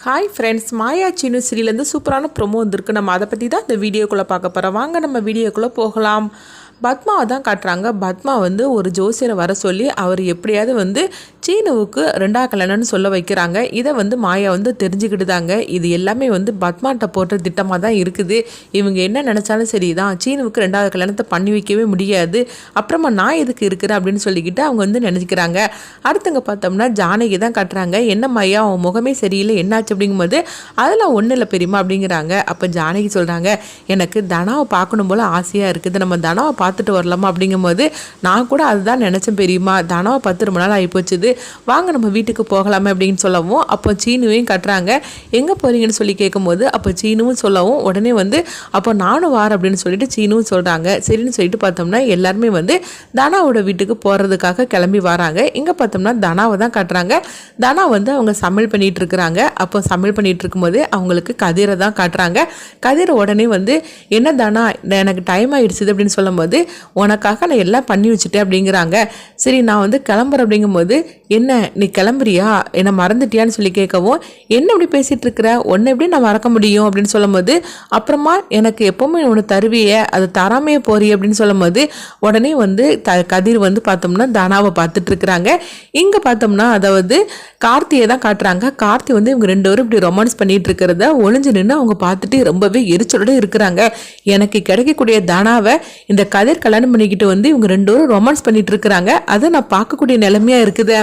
Hi friends மாயா சின்னு சீரியலேருந்து சூப்பரான promo வந்திருக்கு நம்ம அதை பற்றி தான் இந்த வீடியோக்குள்ளே பார்க்க போகிறோம் வாங்க நம்ம வீடியோக்குள்ளே போகலாம் பத்மாவை தான் காட்டுறாங்க பத்மா வந்து ஒரு ஜோசியரை வர சொல்லி அவர் எப்படியாவது வந்து சீனுவுக்கு ரெண்டா கல்யாணம்னு சொல்ல வைக்கிறாங்க. இதை வந்து மாயா வந்து தெரிஞ்சுக்கிட்டுதாங்க. இது எல்லாமே வந்து பத்மாட்ட போட்ட திட்டமாக தான் இருக்குது. இவங்க என்ன நினச்சாலும் சரி தான் சீனுவுக்கு ரெண்டாவது கல்யாணத்தை பண்ணி வைக்கவே முடியாது. அப்புறமா நான் எதுக்கு இருக்கிறேன் அப்படின்னு சொல்லிக்கிட்டு அவங்க வந்து நினச்சிக்கிறாங்க. அடுத்தங்க பார்த்தோம்னா ஜானகி தான் கட்டுறாங்க. என்ன மாயா அவன் முகமே சரியில்லை. என்னாச்சு அப்படிங்கும்போது அதெல்லாம் ஒன்றும் இல்லை பெரியமா அப்படிங்கிறாங்க. அப்போ ஜானகி சொல்கிறாங்க எனக்கு தனாவை பார்க்கணும் போல் ஆசையாக இருக்குது. நம்ம தனாவை பார்த்துட்டு வரலாமா? அப்படிங்கும்போது நான் கூட அதுதான் நினச்சேன் பெரியம்மா. தனாவை பத்து ரொம்ப நாள் ஆகிப்போச்சுது. வாங்க நம்ம வீட்டுக்கு போகலாமே அப்படின்னு சொல்லவும் அப்போ சீனுவையும் கட்டுறாங்க. எங்கே போகிறீங்கன்னு சொல்லி கேட்கும்போது அப்போ சீனுவும் சொல்லவும் உடனே வந்து அப்போ நானும் வார அப்படின்னு சொல்லிட்டு சீனுவும் சொல்கிறாங்க சரின்னு சொல்லிட்டு பார்த்தோம்னா எல்லாருமே வந்து தனாவோட வீட்டுக்கு போகிறதுக்காக கிளம்பி வராங்க. இங்கே பார்த்தோம்னா தனாவை தான் காட்டுறாங்க. தனா வந்து அவங்க சமையல் பண்ணிகிட்டு இருக்கிறாங்க. அப்போ சமையல் பண்ணிட்டு இருக்கும்போது அவங்களுக்கு கதிரை தான் காட்டுறாங்க. கதிரை உடனே வந்து என்ன தானா எனக்கு டைம் ஆகிடுச்சிது அப்படின்னு சொல்லும்போது உனக்காக நான் எல்லாம் பண்ணி வச்சுட்டேன் அப்படிங்கிறாங்க. சரி நான் வந்து கிளம்புறேன் அப்படிங்கும்போது என்ன நீ கிளம்புறியா? என்னை மறந்துட்டியான்னு சொல்லி கேட்கவும் என்ன இப்படி பேசிகிட்டு இருக்கிற? உன்னை எப்படி நான் மறக்க முடியும்? அப்படின்னு சொல்லும்போது அப்புறமா எனக்கு எப்போவுமே ஒன்று தருவியே அது தராமையே போறிய அப்படின்னு சொல்லும்போது உடனே வந்து த கதிர் வந்து பார்த்தோம்னா தனாவை பார்த்துட்டு இருக்கிறாங்க. இங்கே பார்த்தோம்னா அதாவது கார்த்தியை தான் காட்டுறாங்க. கார்த்தி வந்து இவங்க ரெண்டு பேரும் இப்படி ரொமான்ஸ் பண்ணிட்டு இருக்கிறத ஒளிஞ்சு நின்று அவங்க பார்த்துட்டு ரொம்பவே எரிச்சலோட இருக்கிறாங்க. எனக்கு கிடைக்கக்கூடிய தனாவை இந்த கதிர் கல்யாணம் பண்ணிக்கிட்டு வந்து இவங்க ரெண்டு பேரும் ரொமான்ஸ் பண்ணிட்டு இருக்கிறாங்க. அதை நான் பார்க்கக்கூடிய நிலைமையா இருக்குது.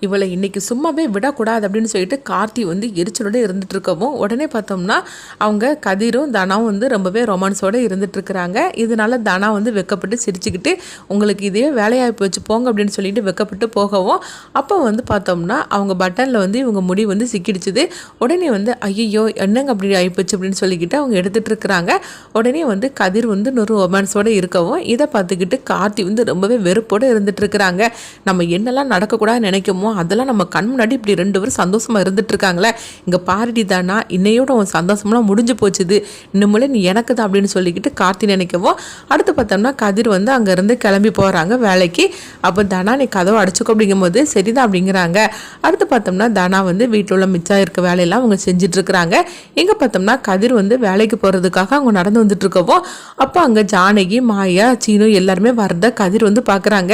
இவளை இன்னைக்கு சும்மாவே விடக்கூடாது அப்படின்னு சொல்லிட்டு கார்த்தி வந்து எரிச்சலோட இருந்துட்டு இருக்கவும் உடனே பார்த்தோம்னா அவங்க கதிரும் தனாவும் வந்து ரொம்பவே ரொமான்ஸோடு இருந்துட்டு இருக்கிறாங்க இதனால தனா வந்து வெக்கப்பட்டு சிரிச்சுக்கிட்டு உங்களுக்கு இதே வேலையாகி போச்சு போங்க அப்படின்னு சொல்லிட்டு வெக்கப்பட்டு போகவும் அப்போ வந்து பார்த்தோம்னா அவங்க பட்டனில் வந்து இவங்க முடி வந்து சிக்கிடுச்சுது. உடனே வந்து ஐயோ என்னங்க அப்படி ஆகிப்போச்சு அப்படின்னு சொல்லிக்கிட்டு அவங்க எடுத்துகிட்டு இருக்கிறாங்க உடனே வந்து கதிர் வந்து இன்னொரு ரொமான்ஸோட இருக்கவும் இதை பார்த்துக்கிட்டு கார்த்தி வந்து ரொம்பவே வெறுப்போடு இருந்துட்டு இருக்கிறாங்க நம்ம என்னெல்லாம் நடக்கக்கூடாதுன்னு நினைக்கமோ அதெல்லாம் நம்ம கண் முன்னாடி இப்படி ரெண்டு பேரும் சந்தோஷமாக இருந்துட்டு இருக்காங்களே இங்கே பாரடி தானா இன்னையோட உன் சந்தோஷம்லாம் முடிஞ்சு போச்சுது. இன்னுமே நீ எனக்கு தான் அப்படின்னு சொல்லிக்கிட்டு கார்த்தி நினைக்கவும் அடுத்து பார்த்தோம்னா கதிர் வந்து அங்கேருந்து கிளம்பி போகிறாங்க வேலைக்கு. அப்போ தனா நீ கதவை அடைச்சிக்கோ அப்படிங்கும்போது சரிதான் அப்படிங்கிறாங்க. அடுத்து பார்த்தோம்னா தனா வந்து வீட்டில் உள்ள மிச்சம் இருக்க வேலையெல்லாம் அவங்க செஞ்சுட்டு இருக்கிறாங்க இங்கே பார்த்தோம்னா கதிர் வந்து வேலைக்கு போகிறதுக்காக அவங்க நடந்து வந்துட்டு இருக்கவும் அப்போ அங்கே ஜானகி மாயா சீனு எல்லாருமே வரத கதிர் வந்து பார்க்குறாங்க.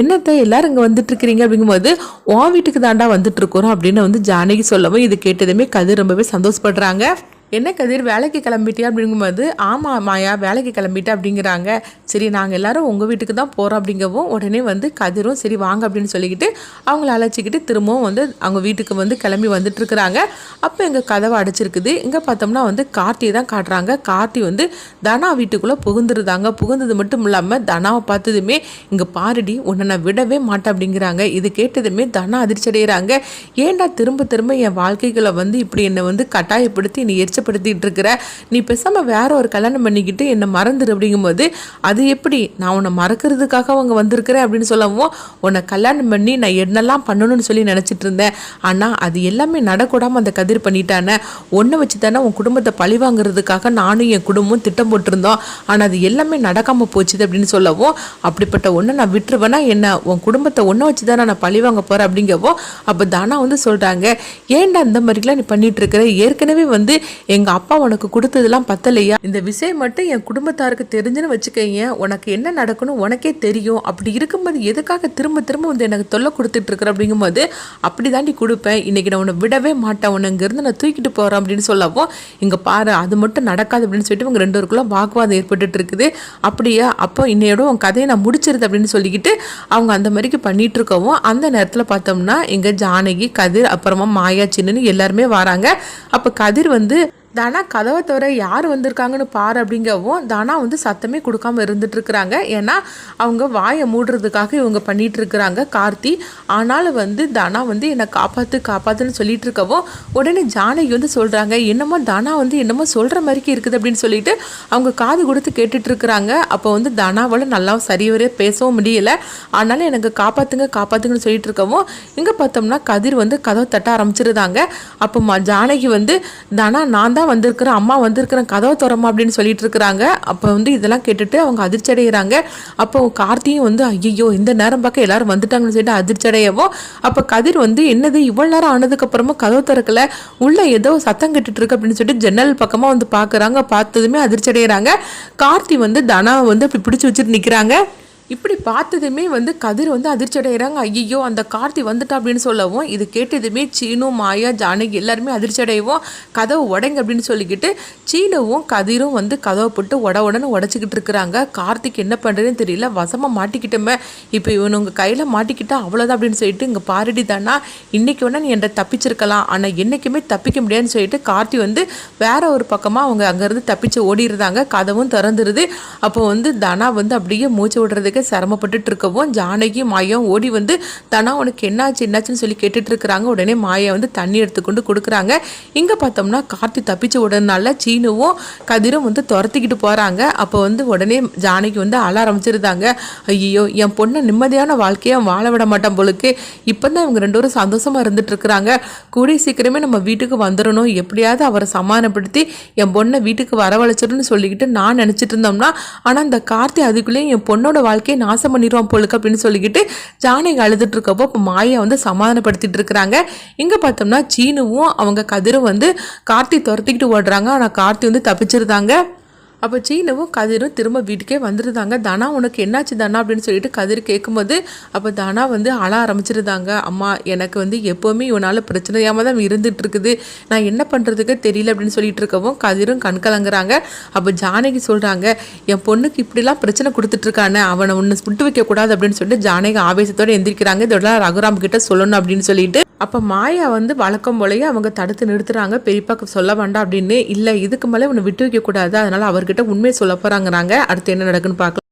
என்னத்தை எல்லாரும் இங்கே வந்துட்டு இருக்கிறீங்க அப்படிங்கும்போது உன் வீட்டுக்கு தாண்டா வந்துட்டு இருக்கிறோம் அப்படின்னு வந்து ஜானகி சொல்லவும் இது கேட்டதுமே கதிர் ரொம்பவே சந்தோஷப்படுறாங்க. என்ன கதிர் வேலைக்கு கிளம்பிட்டியா? அப்படிங்கும்போது ஆமாம் மாயா வேலைக்கு கிளம்பிட்டா அப்படிங்கிறாங்க. சரி நாங்கள் எல்லாரும் உங்கள் வீட்டுக்கு தான் போகிறோம் அப்படிங்கவும் உடனே வந்து கதிரும் சரி வாங்க அப்படின்னு சொல்லிக்கிட்டு அவங்கள அழைச்சிக்கிட்டு திரும்பவும் வந்து அவங்க வீட்டுக்கு வந்து கிளம்பி வந்துட்டுருக்குறாங்க. அப்போ எங்கள் கதவை அடைச்சிருக்குது. இங்கே பார்த்தோம்னா வந்து கார்த்தியை தான் காட்டுறாங்க. கார்த்தி வந்து தனா வீட்டுக்குள்ளே புகுந்துருந்தாங்க புகுந்தது மட்டும் இல்லாமல் தனாவை பார்த்ததுமே இங்கே பாருடி உன்னை நான் விடவே மாட்டேன் அப்படிங்கிறாங்க. இது கேட்டதுமே தனா அதிர்ச்சி அடைகிறாங்க ஏன்டா திரும்ப திரும்ப என் வாழ்க்கைகளை வந்து இப்படி என்னை வந்து கட்டாயப்படுத்தி நீ கஷ்டப்படுத்திட்டு இருக்கிற நீ பேசாமல் வேற ஒரு கல்யாணம் பண்ணிக்கிட்டு என்னை மறந்துடு அப்படிங்கும்போது அது எப்படி? நான் உன்னை மறக்கிறதுக்காக அவங்க வந்திருக்கிறேன் அப்படின்னு சொல்லவும் உன்னை கல்யாணம் பண்ணி நான் என்னெல்லாம் பண்ணணும்னு சொல்லி நினச்சிட்டு இருந்தேன் ஆனால் அது எல்லாமே நடக்கூடாமல் அந்த கதிர் பண்ணிட்டானே. ஒன்றை வச்சு தானே உன் குடும்பத்தை பழி வாங்குறதுக்காக நானும் என் குடும்பமும் திட்டம் போட்டிருந்தோம். ஆனால் அது எல்லாமே நடக்காமல் போச்சுது அப்படின்னு சொல்லவும் அப்படிப்பட்ட ஒன்றை நான் விட்டுருவேனா என்ன? உன் குடும்பத்தை ஒன்றை வச்சு தானே நான் பழி வாங்க போகிறேன் அப்படிங்கவோ அப்போ தானா வந்து சொல்கிறாங்க ஏன்டா இந்த மாதிரிலாம் நீ பண்ணிட்டு இருக்கிற ஏற்கனவே வந்து எங்கள் அப்பா உனக்கு கொடுத்ததெல்லாம் பத்தலையா? இந்த விஷயம் மட்டும் என் குடும்பத்தாருக்கு தெரிஞ்சுன்னு வச்சுக்கங்க உனக்கு என்ன நடக்கணும் உனக்கே தெரியும். அப்படி இருக்கும்போது எதுக்காக திரும்ப திரும்ப வந்து எனக்கு தொல்லை கொடுத்துட்டு இருக்கிற அப்படிங்கும்போது அப்படி தாண்டி கொடுப்பேன். இன்னைக்கு நான் உன்னை விடவே மாட்டேன். உன்னை இங்கேருந்து நான் தூக்கிட்டு போகிறேன் அப்படின்னு சொல்லவும் இங்கே பாரு அது மட்டும் நடக்காது. அப்படின்னு சொல்லிட்டு இவங்க ரெண்டு பேருக்குள்ள வாக்குவாதம் ஏற்பட்டுட்டு இருக்குது. அப்படியா? அப்போ இன்னையோட உன் கதையை நான் முடிச்சிருது. அப்படின்னு சொல்லிக்கிட்டு அவங்க அந்த மாதிரிக்கு பண்ணிட்டு இருக்கவும் அந்த நேரத்தில் பார்த்தோம்னா இங்கே ஜானகி கதிர் அப்புறமா மாயா சின்னன்னு எல்லாருமே வராங்க. அப்போ கதிர் வந்து தானா கதவை தவிர யார் வந்திருக்காங்கன்னு பாரு அப்படிங்கவும் தானா வந்து சத்தமே கொடுக்காம இருந்துட்டுருக்குறாங்க. ஏன்னா அவங்க வாயை மூடுறதுக்காக இவங்க பண்ணிகிட்ருக்குறாங்க கார்த்தி. ஆனாலும் வந்து தானா வந்து என்னை காப்பாற்று காப்பாற்றுன்னு சொல்லிட்டு இருக்கவும் உடனே ஜானகி வந்து சொல்கிறாங்க என்னமோ தானா வந்து என்னமோ சொல்கிற மாதிரிக்கு இருக்குது அப்படின்னு சொல்லிட்டு அவங்க காது கொடுத்து கேட்டுட்ருக்குறாங்க அப்போ வந்து தானாவால் நல்லா சரிவரே பேசவும் முடியலை. ஆனாலும் எனக்கு காப்பாற்றுங்க காப்பாற்றுங்கன்னு சொல்லிட்டு இருக்கவும் இங்கே பார்த்தோம்னா கதிர் வந்து கதவை தட்ட ஆரம்பிச்சிருந்தாங்க அப்போ ம- ஜானகி வந்து தானா நான் தான் வந்திருக்கிறேன் அம்மா வந்திருக்கிறேன் கதவை திறமா அப்படின்னு சொல்லிட்டு இருக்கிறாங்க. அப்போ வந்து இதெல்லாம் கேட்டுட்டு அவங்க அதிர்ச்சி அடைகிறாங்க அப்போ கார்த்தியும் வந்து ஐயோ இந்த நேரம் பார்க்க எல்லாரும் வந்துட்டாங்கன்னு சொல்லிட்டு அதிர்ச்சி அடையவும் அப்போ கதிர் வந்து என்னது இவ்வளோ நேரம் ஆனதுக்கப்புறமா கதவு திறக்கல? உள்ள ஏதோ சத்தம் கேட்டுட்டு இருக்கு அப்படின்னு சொல்லிட்டு ஜன்னல் பக்கமாக வந்து பார்க்குறாங்க. பார்த்ததுமே அதிர்ச்சி அடைகிறாங்க கார்த்தி வந்து தனாவை வந்து அப்படி பிடிச்சி வச்சுட்டு நிற்கிறாங்க இப்படி பார்த்ததுமே வந்து கதிர் வந்து அதிர்ச்சி அடைகிறாங்க ஐயோ அந்த கார்த்தி வந்துட்டா அப்படின்னு சொல்லவும் இது கேட்டதுமே சீனு மாயா ஜானகி எல்லாருமே அதிர்ச்சி அடைவோம் கதவு உடைங்க அப்படின்னு சொல்லிக்கிட்டு சீனுவும் கதிரும் வந்து கதவை போட்டு உட உடனே உடச்சிக்கிட்டு இருக்கிறாங்க. கார்த்திக் என்ன பண்ணுறதுன்னு தெரியல வசமாக மாட்டிக்கிட்டோமே. இப்போ இவன் உங்கள் கையில் மாட்டிக்கிட்டா அவ்வளோதான் அப்படின்னு சொல்லிட்டு இங்கே பாரடி தானா இன்றைக்கி வேணா நீ என்கிட்ட தப்பிச்சிருக்கலாம். ஆனால் என்றைக்குமே தப்பிக்க முடியாதுன்னு சொல்லிட்டு கார்த்தி வந்து வேற ஒரு பக்கமாக அவங்க அங்கேருந்து தப்பிச்சு ஓடிடுறாங்க. கதவும் திறந்துருது. அப்போ வந்து தனா வந்து அப்படியே மூச்சு விடுறதுக்கு சிரமப்பட்டுட்டு இருக்கவும் ஜானகி மாயம் ஓடி வந்து தனா உனக்கு என்னாச்சு என்னாச்சுன்னு சொல்லி கேட்டுட்டு இருக்கிறாங்க. உடனே மாயா வந்து தண்ணி எடுத்துக்கொண்டு கொடுக்குறாங்க. இங்கே பார்த்தோம்னா கார்த்தி தப்பிச்சு உடனால சீனுவும் கதிரும் வந்து துரத்திக்கிட்டு போகிறாங்க அப்போ வந்து உடனே ஜானகி வந்து அழ ஆரம்பிச்சிருந்தாங்க. ஐயோ என் பொண்ணை நிம்மதியான வாழ்க்கையை வாழ விட மாட்டான் பொழுக்கு இப்போ தான் இவங்க ரெண்டு பேரும் சந்தோஷமாக இருந்துட்டு இருக்கிறாங்க. கூடிய சீக்கிரமே நம்ம வீட்டுக்கு வந்துடணும். எப்படியாவது அவரை சமாதானப்படுத்தி என் பொண்ணை வீட்டுக்கு வரவழைச்சிடணும்னு சொல்லிக்கிட்டு நான் நினச்சிட்டு இருந்தோம்னா ஆனால் இந்த கார்த்தி அதுக்குள்ளேயும் என் பொண்ணோட வாழ்க்கையை நாசம் பண்ணிடுவோம் போலுக்கு அப்படின்னு சொல்லிக்கிட்டு ஜானகி அழுதுட்டு இருக்கப்போ இப்போ மாயா வந்து சமாதானப்படுத்திட்டு இருக்கிறாங்க. இங்கே பார்த்தோம்னா சீனுவும் அவங்க கதிரும் வந்து கார்த்தி துரத்திக்கிட்டு ஓடுறாங்க. ஆனால் கார்த்தி வந்து தப்பிச்சிருந்தாங்க. அப்போ சீனவும் கதிரும் திரும்ப வீட்டுக்கே வந்துருந்தாங்க. தனா உனக்கு என்னாச்சு தனா? அப்படின்னு சொல்லிட்டு கதிர் கேட்கும்போது அப்போ தனா வந்து அழ ஆரம்பிச்சிருந்தாங்க. அம்மா எனக்கு வந்து எப்போவுமே இவனால் பிரச்சனையாம தான் இருந்துட்டு இருக்குது நான் என்ன பண்ணுறதுக்கு தெரியல அப்படின்னு சொல்லிட்டு இருக்கவும் கதிரும் கண் கலங்குறாங்க. அப்போ ஜானகி சொல்கிறாங்க என் பொண்ணுக்கு இப்படிலாம் பிரச்சனை கொடுத்துட்ருக்கானே அவனை ஒன்று விட்டு வைக்கக்கூடாது அப்படின்னு சொல்லிட்டு ஜானகி ஆவேசத்தோடு எந்திரிக்கிறாங்க. இதோடலாம் ரகுராம் கிட்ட சொல்லணும் அப்படின்னு சொல்லிட்டு. அப்போ மாயா வந்து வழக்கம் போலயே அவங்க தடுத்து நிறுத்துறாங்க. பெரியப்பாக்கு சொல்ல வேண்டாம் அப்படின்னு இல்லை இதுக்கு மேலே இவனை விட்டு வைக்கக்கூடாது அதனால் அவருக்கு அவர்கிட்ட உண்மையை சொல்ல போகிறாங்கிறாங்க அடுத்து என்ன நடக்குன்னு பார்க்கலாம்.